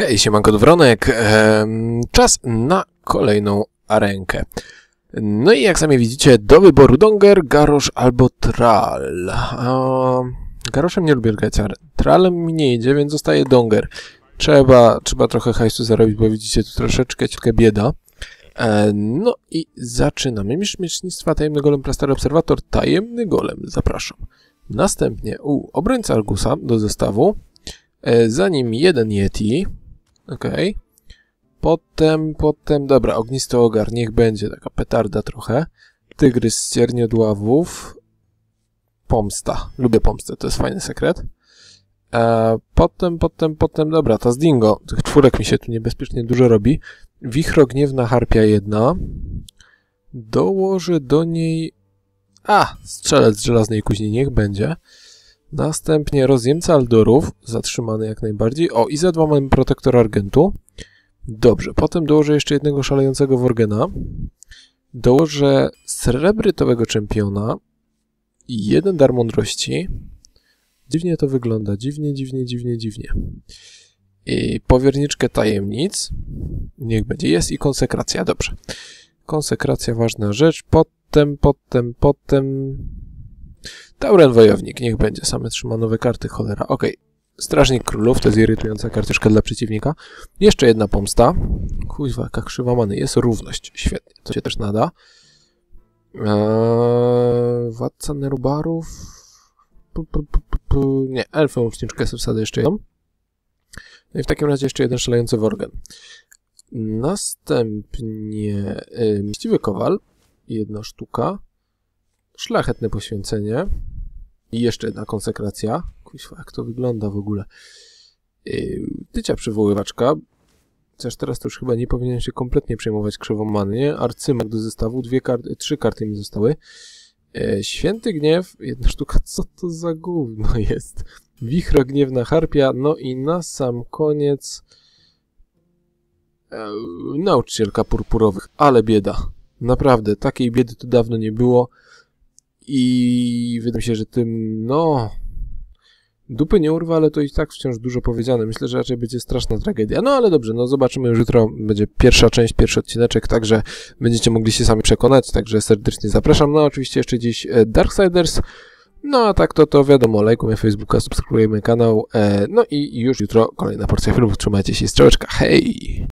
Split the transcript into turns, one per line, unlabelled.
Hej, siemanko Wronek. Czas na kolejną arenkę. No i jak sami widzicie, do wyboru Donger, Garosz albo Tral. Garoszem nie lubię grać, ale Tralem mi nie idzie, więc zostaje Donger. Trzeba, trzeba trochę hajsu zarobić, bo widzicie, tu troszeczkę ciutkę bieda. E, no i zaczynamy. Mistrz Miecznictwa, Tajemny Golem, Plaster Obserwator, Tajemny Golem. Zapraszam. Następnie u obrońca Argusa do zestawu. E, za nim jeden Yeti. Okej. Potem, potem, dobra, ognisty ogar, niech będzie taka petarda trochę. Tygrys z cierniodławów. Pomsta. Lubię pomstę, to jest fajny sekret. E, potem, potem, potem, dobra, ta z dingo. Tych czwórek mi się tu niebezpiecznie dużo robi. Wichrogniewna harpia jedna. Dołożę do niej... A, strzelec z żelaznej kuźni, niech będzie. Następnie rozjemca Aldorów, zatrzymany jak najbardziej. O, i za dwa mamy protektor Argentu. Dobrze, potem dołożę jeszcze jednego szalejącego Worgena. Dołożę srebrytowego czempiona i jeden dar mądrości. Dziwnie to wygląda, dziwnie, dziwnie, dziwnie, dziwnie. I powierniczkę tajemnic. Niech będzie, jest i konsekracja, dobrze. Konsekracja, ważna rzecz. Potem, potem, potem... Tauren Wojownik, niech będzie. Same trzyma nowe karty, cholera. Okej. Strażnik Królów, to jest irytująca karteczka dla przeciwnika. Jeszcze jedna pomsta. Kuźwa, jaka krzywa many. Jest równość. Świetnie, to się też nada. Eee, Władca Nerubarów... Pu, pu, pu. Nie, elfę łuczniczkę sobie wsadzę jeszcze jedną. No i w takim razie jeszcze jeden szalejący worgen. Następnie y, Miściwy Kowal. Jedna sztuka. Szlachetne poświęcenie. I jeszcze jedna konsekracja. Kuźwa, jak to wygląda w ogóle. Yy, tycia przywoływaczka. Chociaż teraz to już chyba nie powinien się kompletnie przejmować krzywą many. nie? Arcymak do zestawu. Dwie karty, trzy karty mi zostały. Yy, Święty Gniew. Jedna sztuka. Co to za gówno jest? Wichro Gniewna Harpia. No i na sam koniec... Yy, nauczycielka purpurowych. Ale bieda. Naprawdę, takiej biedy tu dawno nie było. I wydaje mi się, że tym, no... Dupy nie urwa, ale to i tak wciąż dużo powiedziane. Myślę, że raczej będzie straszna tragedia. No ale dobrze, no zobaczymy już jutro. Będzie pierwsza część, pierwszy odcineczek, także będziecie mogli się sami przekonać, także serdecznie zapraszam. No oczywiście jeszcze dziś e, Darksiders. No a tak to, to wiadomo, lajkujmy Facebooka, subskrybujemy kanał. E, no i już jutro kolejna porcja filmów. Trzymajcie się, strzałeczka, hej!